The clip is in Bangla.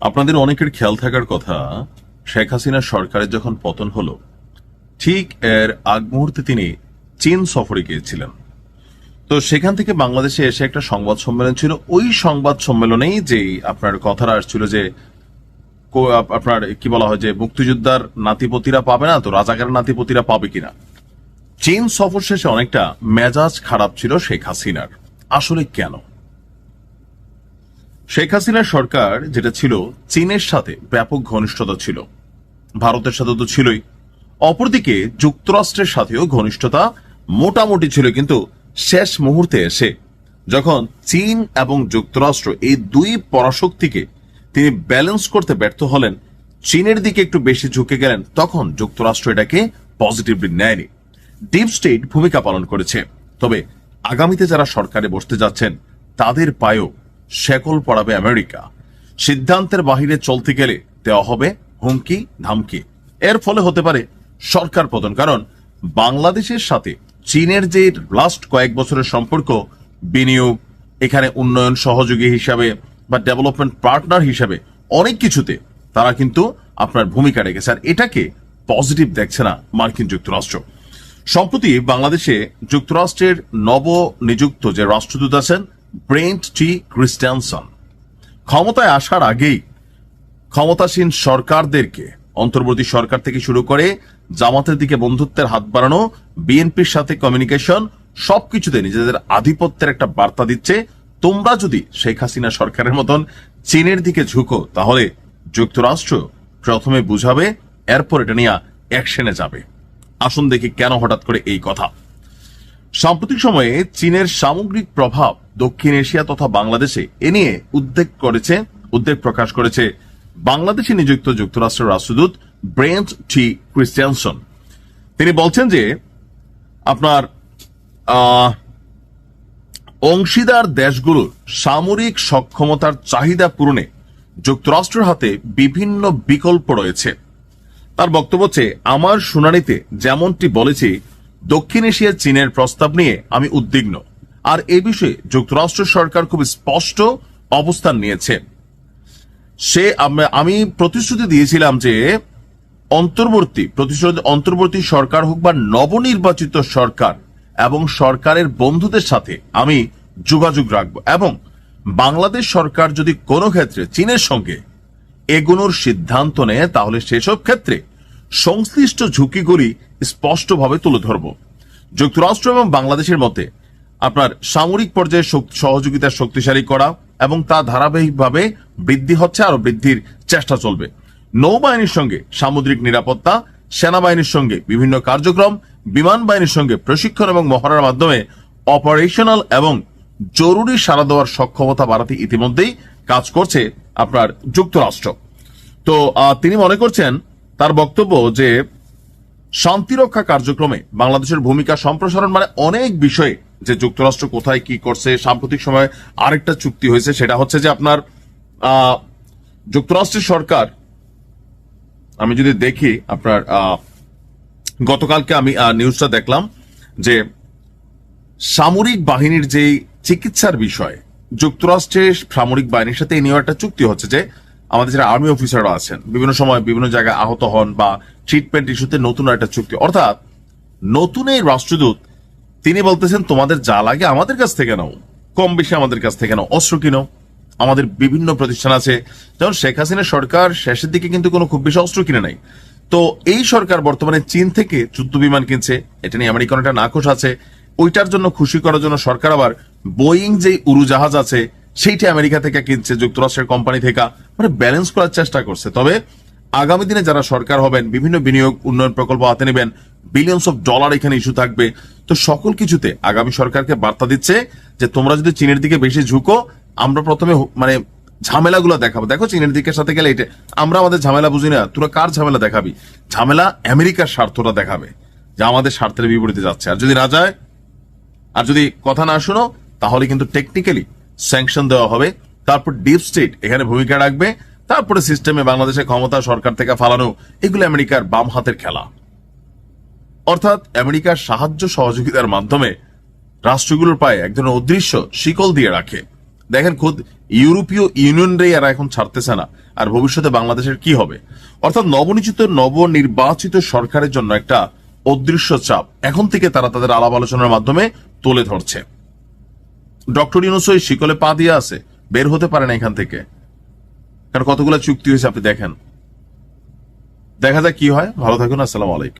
আপনাদের অনেকের খেয়াল থাকার কথা, শেখ হাসিনা সরকারের যখন পতন হলো, ঠিক এর আগ মুহূর্তে তিনি চীন সফরে গিয়েছিলেন। তো সেখান থেকে বাংলাদেশে এসে একটা সংবাদ সম্মেলন ছিল। ওই সংবাদ সম্মেলনেই যে আপনার কথাটা আসছিল যে আপনার কি বলা হয় যে, মুক্তিযোদ্ধার নাতিপতিরা পাবে না, তো রাজাকারের নাতিপতিরা পাবে কিনা। চীন সফর শেষে অনেকটা মেজাজ খারাপ ছিল শেখ হাসিনার। আসলে কেন? শেখ হাসিনার সরকার যেটা ছিল চীনের সাথে ব্যাপক ঘনিষ্ঠতা ছিল। ভারতের সাথে তো ছিলই। অপরদিকে যুক্তরাষ্ট্রের সাথেও ঘনিষ্ঠতা মোটামুটি ছিল, কিন্তু শেষ মুহূর্তে এসে যখন চীন এবং যুক্তরাষ্ট্র এই দুই পরাশক্তিকে তিনি ব্যালেন্স করতে ব্যর্থ হলেন, চীনের দিকে একটু বেশি ঝুঁকে গেলেন, তখন যুক্তরাষ্ট্র এটাকে পজিটিভলি নেয়নি। ডিপ স্টেট ভূমিকা পালন করেছে। তবে আগামীতে যারা সরকারে বসতে যাচ্ছেন, তাদের পায়েও শেকল পড়াবে আমেরিকা। সিদ্ধান্তের বাহিরে চলতে গেলে দেওয়া হবে হুমকি, ধামকি। এর ফলে হতে পারে সরকার পতন, কারণ বাংলাদেশের সাথে চীনের যে লাস্ট কয়েক বছরের সম্পর্ক, বিনিয়োগ, এখানে উন্নয়ন সহযোগী হিসাবে বা ডেভেলপমেন্ট পার্টনার হিসাবে অনেক কিছুতে তারা কিন্তু আপনার ভূমিকা রেখেছে। আর এটাকে পজিটিভ দেখছে না মার্কিন যুক্তরাষ্ট্র। সম্প্রতি বাংলাদেশে যুক্তরাষ্ট্রের নব নিযুক্ত যে রাষ্ট্রদূত আছেন ব্রেন্ট টি ক্রিস্টিয়ানসন। ক্ষমতায় আসার আগেই ক্ষমতাসীন সরকারদেরকে, অন্তর্বর্তী সরকার থেকে শুরু করে জামাতের দিকে বন্ধুত্বের হাত বাড়ানো, বিএনপির সাথে কমিউনিকেশন সবকিছুতে নিজেদের আধিপত্যের একটা বার্তা দিচ্ছে, তোমরা যদি শেখ হাসিনা সরকারের মতন চীনের দিকে ঝুঁকো, তাহলে যুক্তরাষ্ট্র প্রথমে বুঝাবে, এরপর এটা নিয়ে অ্যাকশনে যাবে। আসুন দেখি কেন হঠাৎ করে এই কথা। সাম্প্রতিক সময়ে চীনের সামগ্রিক প্রভাব দক্ষিণ এশিয়া তথা বাংলাদেশে এ নিয়ে উদ্বেগ করেছে, উদ্বেগ প্রকাশ করেছে বাংলাদেশে নিযুক্ত যুক্তরাষ্ট্রের রাষ্ট্রদূত ব্রেন্ট টি ক্রিস্টিয়ানসন। তিনি বলছেন যে আপনার অংশীদার দেশগুলোর সামরিক সক্ষমতার চাহিদা পূরণে যুক্তরাষ্ট্রের হাতে বিভিন্ন বিকল্প রয়েছে। তার বক্তব্য হচ্ছে, আমার শুনানিতে যেমনটি বলেছি দক্ষিণ এশিয়া চীনের প্রস্তাব নিয়ে আমি উদ্বিগ্ন। আর এ বিষয়ে যুক্তরাষ্ট্র সরকার খুব স্পষ্ট অবস্থান নিয়েছে। সে আমি প্রতিশ্রুতি দিয়েছিলাম যে অন্তর্বর্তী প্রতিশ্রুতি অন্তর্বর্তী সরকার হোক বা নবনির্বাচিত সরকার এবং সরকারের বন্ধুদের সাথে আমি যোগাযোগ রাখব এবং বাংলাদেশ সরকার যদি কোনো ক্ষেত্রে চীনের সঙ্গে এগোনোর সিদ্ধান্ত নেয়, তাহলে সেসব ক্ষেত্রে সংশ্লিষ্ট ঝুঁকিগুলি স্পষ্টভাবে তুলে ধরব। যুক্তরাষ্ট্র এবং বাংলাদেশের মতে, আপনার সামরিক পর্যায়ে সহযোগিতা শক্তিশালী করা এবং তা ধারাবাহিকভাবে বৃদ্ধি হচ্ছে আরও বৃদ্ধির চেষ্টা চলবে। নৌবাহিনীর সঙ্গে সামুদ্রিক নিরাপত্তা, সেনাবাহিনীর সঙ্গে বিভিন্ন কার্যক্রম বিমান বাহিনীর সঙ্গে প্রশিক্ষণ এবং মহড়ার মাধ্যমে অপারেশনাল এবং জরুরি সাড়া দেওয়ার সক্ষমতা বাড়াতে ইতিমধ্যেই কাজ করছে আপনার যুক্তরাষ্ট্র। তো তিনি মনে করছেন তার বক্তব্য যে শান্তিরক্ষা কার্যক্রমে বাংলাদেশের ভূমিকা সম্প্রসারণ মানে অনেক বিষয়ে যে যুক্তরাষ্ট্র কোথায় কি করছে, সাম্প্রতিক সময়ে আরেকটা চুক্তি হয়েছে, সেটা হচ্ছে যে আপনার যুক্তরাষ্ট্রের সরকার, আমি যদি দেখি আপনার গতকালকে আমি নিউজটা দেখলাম যে সামরিক বাহিনীর যে চিকিৎসার বিষয়, যুক্তরাষ্ট্রের সামরিক বাহিনীর সাথে এই নিয়ে একটা চুক্তি হচ্ছে যে আমাদের যারা আর্মি অফিসাররা আছেন, বিভিন্ন সময় বিভিন্ন জায়গায় আহত হন বা ট্রিটমেন্ট ইস্যুতে নতুন একটা চুক্তি। অর্থাৎ নতুন এই রাষ্ট্রদূত, তিনি বলতেছেন, তোমাদের যা লাগে আমাদের কাছ থেকে নাও। কম বেশি আমাদের কাছ থেকে নাও। অস্ত্র কিনো। আমাদের বিভিন্ন প্রতিষ্ঠান আছে। যেমন শেখ হাসিনার সরকার শেষের দিকে কিন্তু কোনো খুব বেশি অস্ত্র কিনে নাই। তো এই সরকার বর্তমানে চীন থেকে যুদ্ধ বিমান কিনছে। এটা নিয়ে আমেরিকান একটা নাকশ আছে। ওইটার জন্য খুশি করার জন্য সরকার আবার বোয়িং যে উড়োজাহাজ আছে, সেইটা আমেরিকা থেকে কিনছে। যুক্তরাষ্ট্রের কোম্পানি থেকে। মানে ব্যালেন্স করার চেষ্টা করছে। তবে আগামী দিনে যারা সরকার হবেন, বিভিন্ন বিনিয়োগ উন্নয়ন প্রকল্প হাতে নেবেন বিলিয়নস অফ ডলার এখানে ইস্যু থাকবে। তো সকল কিছুতে আগামী সরকারকে বার্তা দিচ্ছে যে, তোমরা যদি চীনের দিকে বেশি ঝুঁকো, আমরা প্রথমে মানে ঝামেলাগুলো দেখাবো। দেখো চীনের দিকের সাথে গেলে এটা আমরা আমাদের ঝামেলা বুঝি না। তোরা কার ঝামেলা দেখাবি? ঝামেলা আমেরিকার স্বার্থটা দেখাবে, যা আমাদের স্বার্থের বিপরীতে যাচ্ছে। আর যদি না যায়, আর যদি কথা না শুনো, তাহলে কিন্তু টেকনিক্যালি স্যাংশন দেওয়া হবে। তারপর ডিপ স্টেট এখানে ভূমিকা রাখবে। তারপরে সিস্টেমে বাংলাদেশের ক্ষমতা সরকার থেকে ফালানো, এগুলো আমেরিকার বাম হাতের খেলা। অর্থাৎ আমেরিকার সাহায্য সহযোগিতার মাধ্যমে রাষ্ট্রগুলোর পায়ে এক ধরনের অদৃশ্য শিকল দিয়ে রাখে। দেখেন খোদ, ইউরোপীয় ইউনিয়নরাই এরা এখন ছাড়তেছে না, আর ভবিষ্যতে বাংলাদেশের কি হবে? অর্থাৎ নবনির্বাচিত নবনির্বাচিত সরকারের জন্য একটা অদৃশ্য চাপ এখন থেকে তারা তাদের আলাপ আলোচনার মাধ্যমে তুলে ধরছে। ডক্টর ইউনুস শিকলে পা দিয়ে আছে। বের হতে পারে না এখান থেকে। কারণ কতগুলো চুক্তি হয়েছে আপনি দেখেন। দেখা যাক কি হয়। ভালো থাকুন, আসসালাম আলাইকুম।